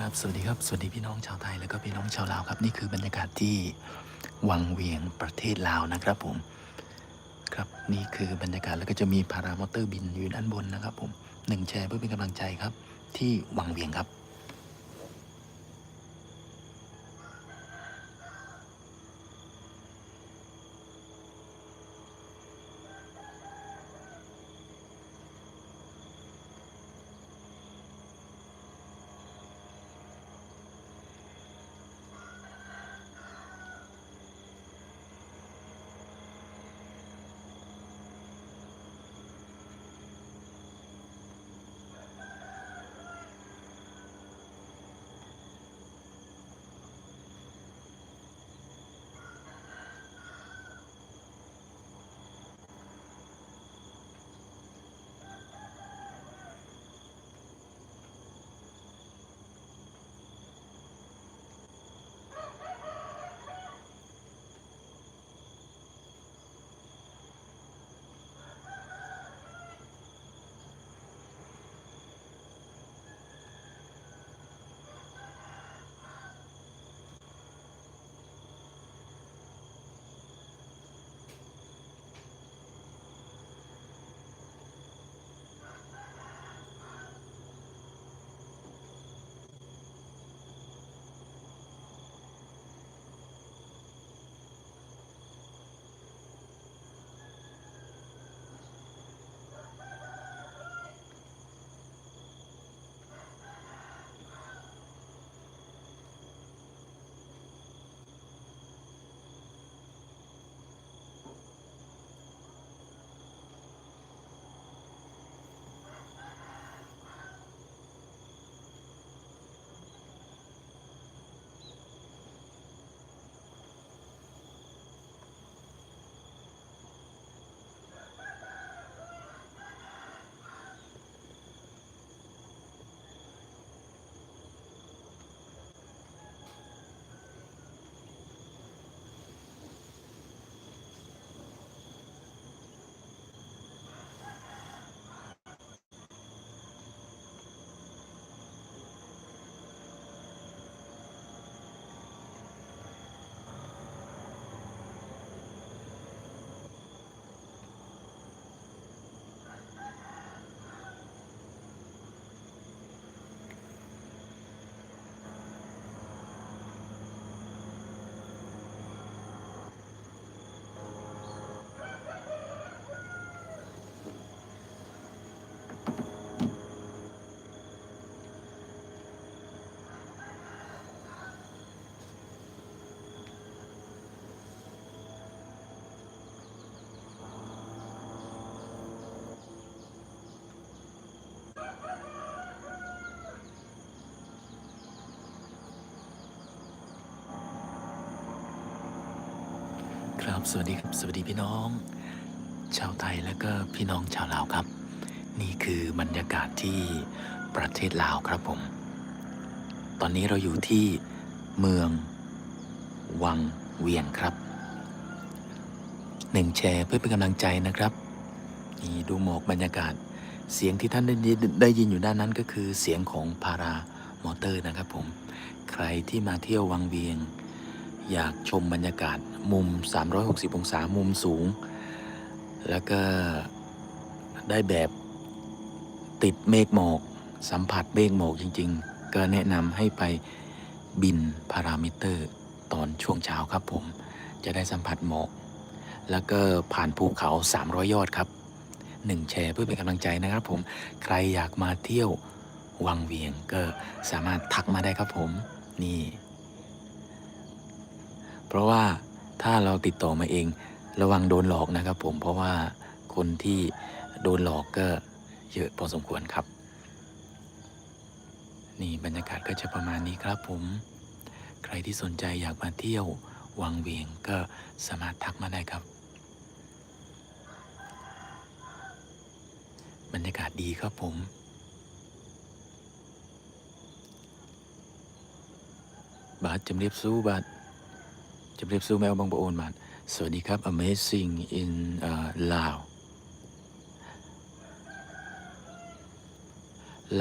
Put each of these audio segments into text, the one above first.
ครับสวัสดีครับ สวัสดีพี่น้องชาวไทย แล้วก็พี่น้องชาวลาวครับ นี่คือบรรยากาศที่วังเวียงประเทศลาวนะครับผม ครับนี่คือบรรยากาศแล้วก็จะมีพารามอเตอร์บินอยู่ด้านบนนะครับผมหนึ่งแชร์เพื่อเป็นกำลังใจครับ ที่วังเวียงครับ ครับ สวัสดีครับ สวัสดีพี่น้อง ชาวไทยและก็พี่น้องชาวลาวครับ นี่คือบรรยากาศที่ประเทศลาวครับผม ตอนนี้เราอยู่ที่เมืองวังเวียงครับหนึ่งแชร์เพื่อเป็นกำลังใจนะครับ นี่ดูหมอกบรรยากาศ เสียงที่ท่านได้ยินได้ยินอยู่ด้านนั้นก็คือเสียงของพารามอเตอร์นะครับผม ใครที่มาเที่ยววังเวียง อยากชมบรรยากาศมุม 360 องศามุมสูง แล้วก็ได้แบบติดเมฆหมอก สัมผัสเมฆหมอกจริง ๆ ก็แนะนำให้ไปบินพารามิเตอร์ตอนช่วงเช้าครับผม จะได้สัมผัสหมอก แล้วก็ผ่านภูเขา 300 ยอดครับ 1 แชร์เพื่อเป็นกำลังใจนะครับผม ใครอยากมาเที่ยววังเวียงก็สามารถทักมาได้ครับผม นี่ ราะว่าถ้าเราติดต่อมาเองระวังโดนหลอกนะครับ ผมเพราะว่าคนที่โดนหลอกก็เยอะพอสมควรครับ นี่บรรยากาศก็จะประมาณนี้ครับผม ใครที่สนใจอยากมาเที่ยววังเวียงก็สามารถทักมาได้ครับ บรรยากาศดีครับผมบาทจำเรียบสู้บาท จำเรียบสู้แมวบางประโอนมาสวัสดีครับ Amazing in uh, Lao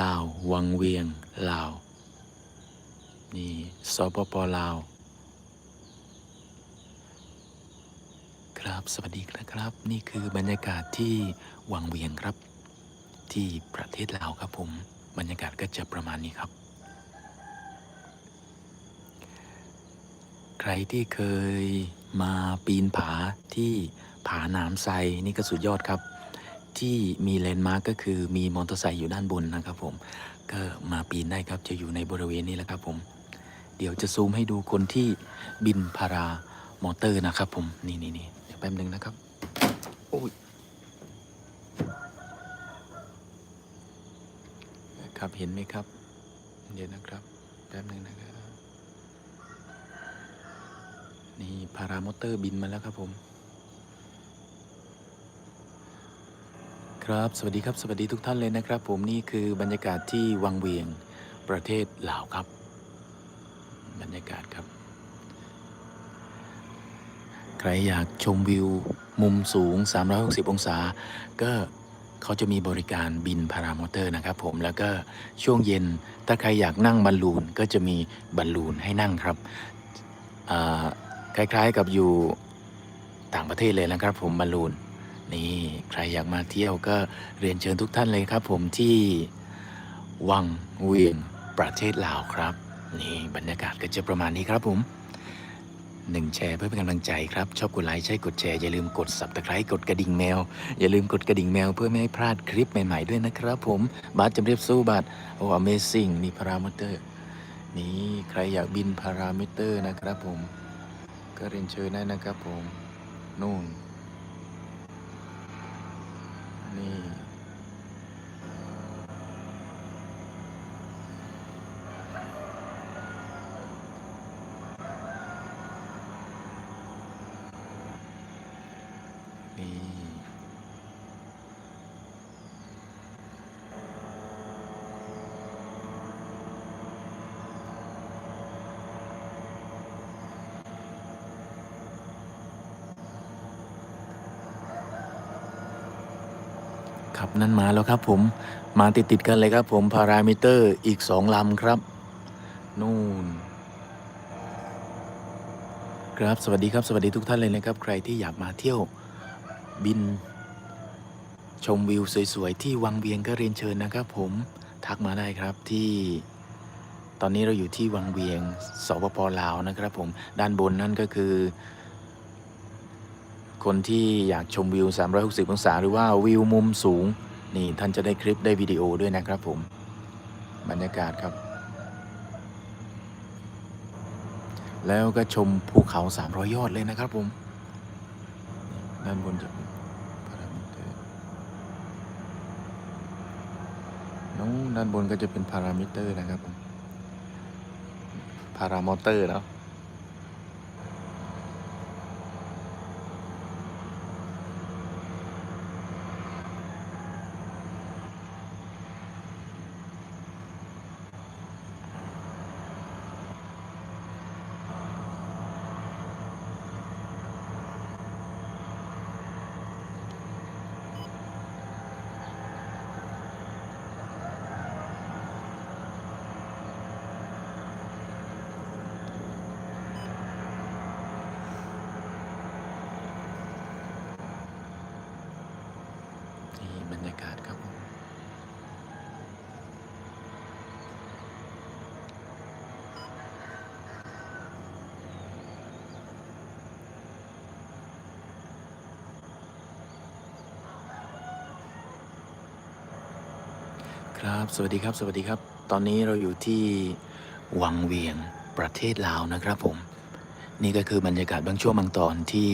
ลาว วังเวียง ลาว นี่สปปลาว ครับ สวัสดีครับ นี่คือบรรยากาศที่วังเวียงครับ ที่ประเทศลาวครับผม บรรยากาศก็จะประมาณนี้ครับ ใครที่เคยมาปีนผาที่ผาหนามไซนี่ก็สุดยอดครับ ที่มีแลนด์มาร์กก็คือมีมอเตอร์ไซค์อยู่ด้านบนนะครับผม ก็มาปีนได้ครับจะอยู่ในบริเวณนี้แหละครับผม เดี๋ยวจะซูมให้ดูคนที่บินพารามอเตอร์นะครับผม นี่นี่นี่เดี๋ยวแป๊บนึงนะครับ โอ้ยครับเห็นไหมครับ เดี๋ยวนะครับ แป๊บนึงนะครับ นี่พารามอเตอร์บินมาแล้วครับผม ครับ สวัสดีครับ สวัสดีทุกท่านเลยนะครับ ผมนี่คือบรรยากาศที่วังเวียงประเทศลาวครับ บรรยากาศครับ ใครอยากชมวิวมุมสูง 360 องศา ก็เขาจะมีบริการบินพารามอเตอร์นะครับผมแล้วก็ช่วงเย็นถ้าใครอยากนั่งบอลลูนก็จะมีบอลลูนให้นั่งครับอ่า คล้าย ๆ กับอยู่ต่างประเทศเลยนะครับ ผมบอลลูนนี่ใครอยากมาเที่ยวก็เรียนเชิญทุกท่านเลยครับ ผมที่วังเวียงประเทศลาวครับ นี่บรรยากาศก็จะประมาณนี้ครับผมหนึ่งแชร์เพื่อเป็นกำลังใจครับ ชอบกดไลค์ใช่กดแชร์อย่าลืมกด subscribe กดกระดิ่งแมว อย่าลืมกดกระดิ่งแมวเพื่อไม่ให้พลาดคลิปใหม่ ๆ ด้วยนะครับผมบาสจำเรียบสู้บัตรโอ้ Amazing นี่พารามอเตอร์ นี่ใครอยากบินพารามิเตอร์นะครับผม ก็เรียนเชิญได้นะครับผม นู่น นี่นี่ นั่นมาแล้วครับผมมาติดติดๆกันเลยครับผมพารามิเตอร์อีกสองลำครับ นู่น ครับสวัสดีครับสวัสดีทุกท่านเลยนะครับ ใครที่อยากมาเที่ยวบิน ชมวิวสวยๆ ที่วังเวียงก็เรียนเชิญนะครับ ผมทักมาได้ครับที่ ตอนนี้เราอยู่ที่วังเวียงสปปลาวนะครับ ผมด้านบนนั่นก็คือ คนที่อยากชมวิว 360 องศา หรือว่าวิวมุมสูง นี่ท่านจะได้คลิปได้วิดีโอด้วยนะครับผม บรรยากาศครับ แล้วก็ชมภูเขา 300 ยอดเลยนะครับผม ด้านบนจะเป็นพารามิเตอร์น้องด้านบนก็จะเป็นพารามิเตอร์นะครับผม พารามอเตอร์เนาะ ครับ สวัสดีครับ สวัสดีครับ ตอนนี้เราอยู่ที่วังเวียงประเทศลาวนะครับผม นี่ก็คือบรรยากาศบางช่วงบางตอนที่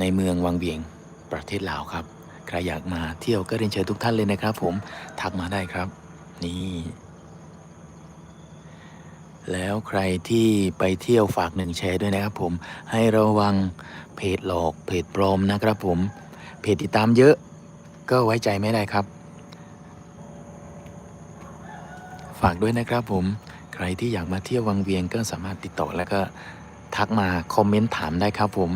ในเมืองวังเวียงประเทศลาวครับ ใครอยากมาเที่ยวก็เรียนเชิญทุกท่านเลยนะครับ ผม ทักมาได้ครับ นี่ แล้วใครที่ไปเที่ยวฝากหนึ่งแชร์ด้วยนะครับผม ให้ระวังเพจหลอกเพจปลอมนะครับผม เพจติดตามเยอะก็ไว้ใจไม่ได้ครับ ฝากด้วยนะครับผม ใครที่อยากมาเที่ยววังเวียงก็สามารถติดต่อแล้วก็ทักมาคอมเมนต์ถามได้ครับผม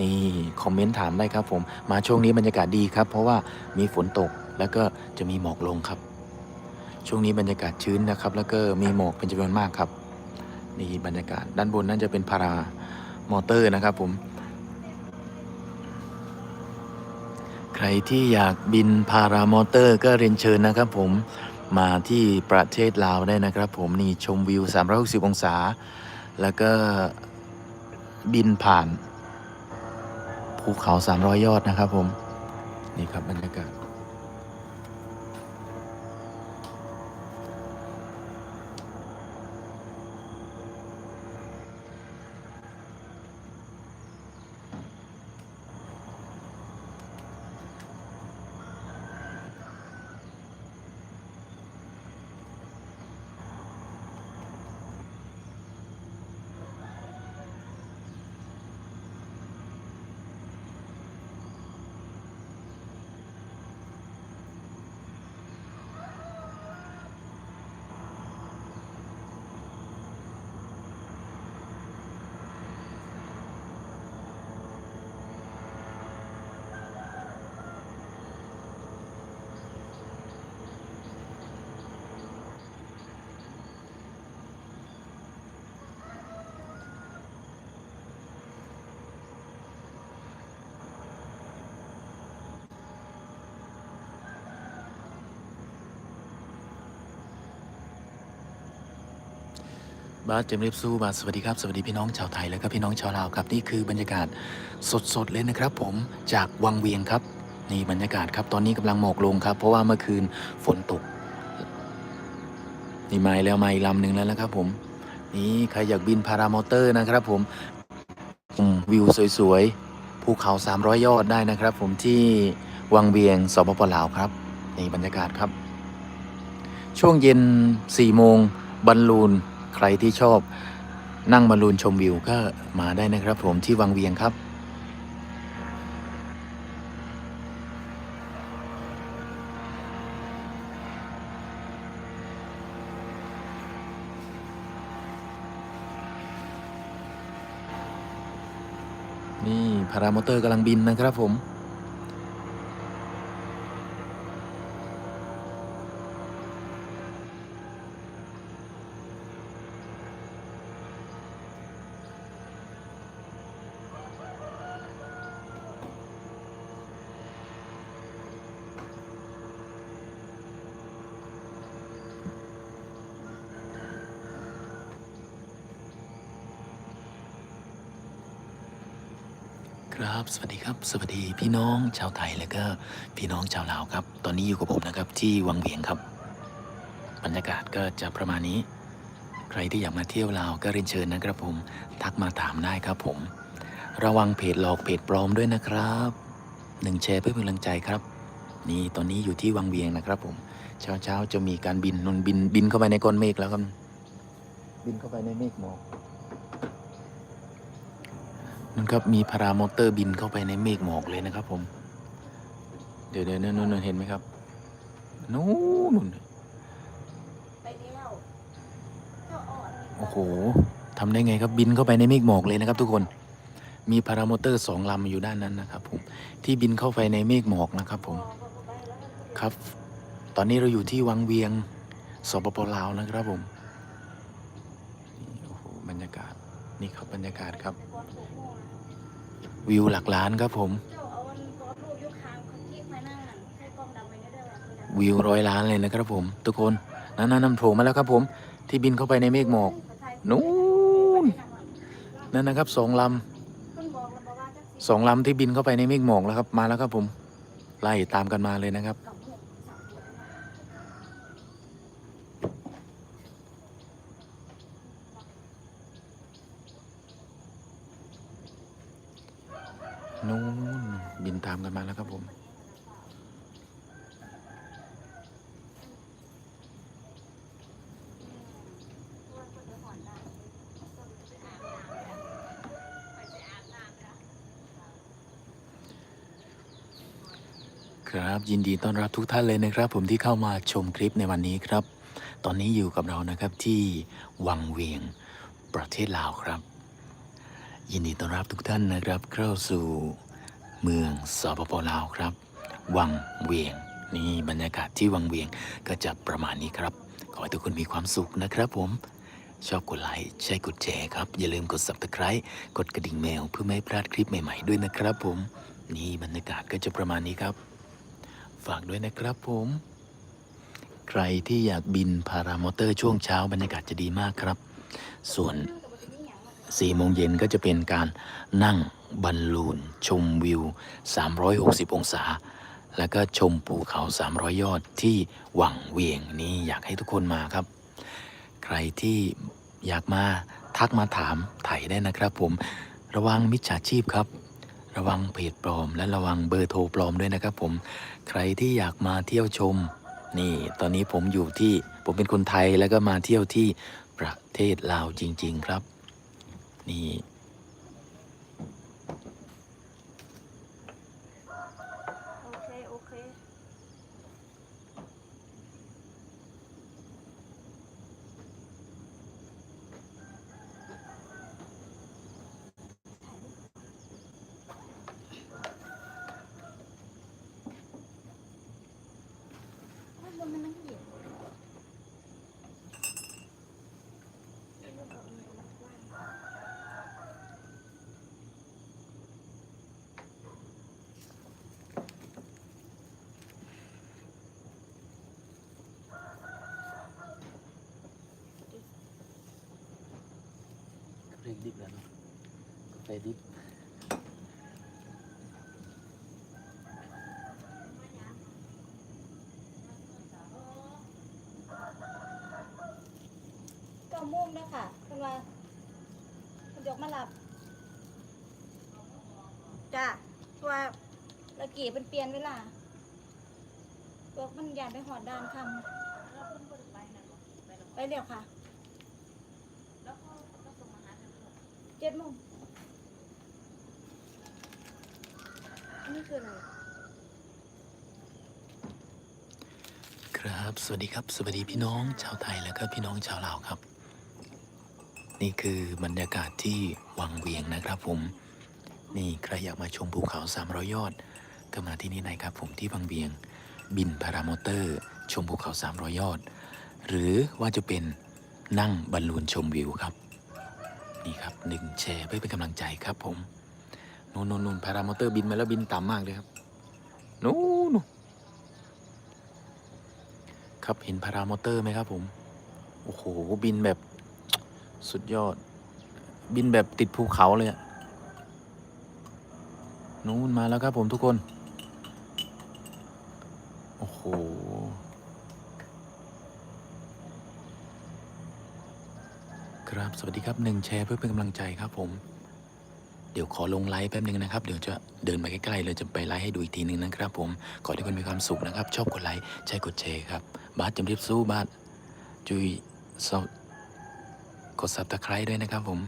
นี่คอมเมนต์ถามได้ครับผม มาช่วงนี้บรรยากาศดีครับ เพราะว่ามีฝนตกแล้วก็จะมีหมอกลงครับ ช่วงนี้บรรยากาศชื้นนะครับ แล้วก็มีหมอกเป็นจำนวนมากครับ นี่บรรยากาศด้านบนนั่นจะเป็นพารามอเตอร์นะครับผม ใครที่อยากบินพารามอเตอร์ก็เรียนเชิญนะครับผม มาที่ประเทศลาวได้นะครับ ผมนี่ชมวิว 360 องศา แล้วก็บินผ่านภูเขา 300 ยอดนะครับผม นี่ครับบรรยากาศ บาสเจมส์เรียบสู้บาสสวัสดีครับ สวัสดีพี่น้องชาวไทยแล้วก็พี่น้องชาวลาวครับ นี่คือบรรยากาศสดๆเลยนะครับ ผมจากวังเวียงครับนี่บรรยากาศครับตอนนี้กำลังหมอกลงครับ เพราะว่าเมื่อคืนฝนตกนี่มาแล้วมาอีกลำหนึ่งแล้วนะครับผมนี่ใครอยากบินพารามอเตอร์นะครับผมอมวิวสวยๆภูเขา 300 ยอดได้นะครับ ผมที่วังเวียงสปปลาวครับนี่บรรยากาศครับ ช่วงเย็น4โมงบอลลูน ใครที่ชอบนั่งบอลลูนชมวิวก็มาได้นะครับผมที่วังเวียงครับ นี่พารามอเตอร์กำลังบินนะครับผม ครับ สวัสดีครับ สวัสดีพี่น้องชาวไทยแล้วก็พี่น้องชาวลาวครับ ตอนนี้อยู่กับผมนะครับที่วังเวียงครับ บรรยากาศก็จะประมาณนี้ ใครที่อยากมาเที่ยวลาวก็เรียนเชิญนะครับผม ทักมาถามได้ครับผม ระวังเพจหลอกเพจปลอมด้วยนะครับหนึ่งแชร์เพื่อเป็นกำลังใจครับ นี่ตอนนี้อยู่ที่วังเวียงนะครับผม เช้าเช้าๆจะมีการบินนนบินบินเข้าไปในก้อนเมฆแล้วครับ บินเข้าไปในเมฆหมอก นั่นครับมีพารามอเตอร์บินเข้าไปในเมฆหมอกเลยนะครับผม เดี๋ยวเดี๋ยวนู่นนู่นเห็นไหมครับนู่นนู่นไปแล้วเจ้าอ่อนโอ้โหทำได้ไงครับบินเข้าไปในเมฆหมอกเลยนะครับ ทุกคนมีพารามอเตอร์สองลำอยู่ด้านนั้นนะครับผมที่บินเข้าไปในเมฆหมอกนะครับผมครับ ตอนนี้เราอยู่ที่วังเวียงสปปลาวนะครับผมนี่โอ้โหบรรยากาศนี่ครับบรรยากาศครับ วิวหลักล้านครับผม วิวร้อยล้านเลยนะครับผม ทุกคนนั่นนั่นโผล่มาแล้วครับผม ที่บินเข้าไปในเมฆหมอกนู้นนั่นนะครับสองลำสองลำที่บินเข้าไปในเมฆหมอกแล้วครับมาแล้วครับผม ไล่ตามกันมาเลยนะครับ นู่นบินตามกันมาแล้วครับผม ครับ ยินดีต้อนรับทุกท่านเลยนะครับ ผมที่เข้ามาชมคลิปในวันนี้ครับ ตอนนี้อยู่กับเรานะครับที่วังเวียงประเทศลาวครับ ยินดีต้อนรับทุกท่านนะครับเข้าสู่เมืองสปปลาวครับ วังเวียง นี่บรรยากาศที่วังเวียงก็จะประมาณนี้ครับ ขอให้ทุกคนมีความสุขนะครับผมชอบกดไลค์ใช่กดแชร์ครับ อย่าลืมกด subscribe กดกระดิ่งแมวเพื่อไม่ให้พลาดคลิปใหม่ ๆ ด้วยนะครับผม นี่บรรยากาศก็จะประมาณนี้ครับ ฝากด้วยนะครับผม ใครที่อยากบินพารามอเตอร์ช่วงเช้าบรรยากาศจะดีมากครับ ส่วน4โมงเย็นก็จะเป็นการนั่งบอลลูน ชมวิว 360 องศา แล้วก็ชมภูเขา 300 ยอดที่หวังเวียงนี่อยากให้ทุกคนมาครับ ใครที่อยากมาทักมาถามไถ่ได้นะครับผมระวังมิจฉาชีพครับ ระวังเพจปลอม และระวังเบอร์โทรปลอมด้วยนะครับ ผมใครที่อยากมาเที่ยวชม นี่ตอนนี้ผมอยู่ที่ผมเป็นคนไทยแล้วก็มาเที่ยวที่ประเทศลาวจริง ๆ ครับ นี่ โอเค โอเค มันมันมันเหยียบ เรียก ดิบแล้วเนาะกาแฟดิบเก้าโมงแล้วค่ะคุณว่าคุณยกมาหลับ จ้าตัวละกี่เป็นเปลี่ยนเวลาตัวมันยานไปหอดดานคำไปเดี๋ยวค่ะ เจ็ดโมงอันนี้คืออะไรครับ สวัสดีครับ สวัสดีพี่น้องชาวไทยแล้วก็พี่น้องชาวลาวครับ นี่คือบรรยากาศที่วังเวียงนะครับผม นี่ใครอยากมาชมภูเขา300ยอด ก็มาที่นี่นะครับผมที่วังเวียง บินพารามอเตอร์ ชมภูเขา300ยอด หรือว่าจะเป็นนั่งบอลลูนชมวิวครับ นี่ครับหนึ่งแชร์เพื่อเป็นกำลังใจครับผมนู่นนู่นนู่นพารามอเตอร์บินมาแล้วบินต่ำมากเลยครับนู่นนู่นครับเห็นพารามอเตอร์ไหมครับผม โอ้โห บินแบบสุดยอด บินแบบติดภูเขาเลยอะนู่นมาแล้วครับผมทุกคน โอ้โห ครับ สวัสดีครับหนึ่งแชร์เพื่อเป็นกำลังใจครับผม เดี๋ยวขอลงไลฟ์แป๊บนึงนะครับ เดี๋ยวจะเดินไปใกล้ๆเลยจะไปไลฟ์ให้ดูอีกทีนึงนะครับผม ขอให้ทุกคนมีความสุขนะครับ ชอบกดไลค์ใช่กดแชร์ครับบาสจำเรียบสู้บาสจุยสดกดซับตะไคร้ด้วยนะครับผม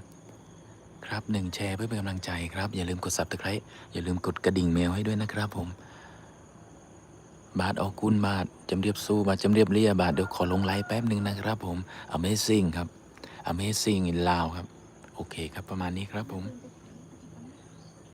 ครับหนึ่งแชร์เพื่อเป็นกำลังใจครับ อย่าลืมกดซับตะไคร้อย่าลืมกดกระดิ่งแมวให้ด้วยนะครับผมบาทออกกุนบาทจำเรียบสู้บาทจำเรียบเรียบาทเดี๋ยวขอลงไลฟ์แป๊บหนึ่งนะครับผม Amazing ครับ Amazing in Lao ครับ โอเคครับประมาณนี้ครับผม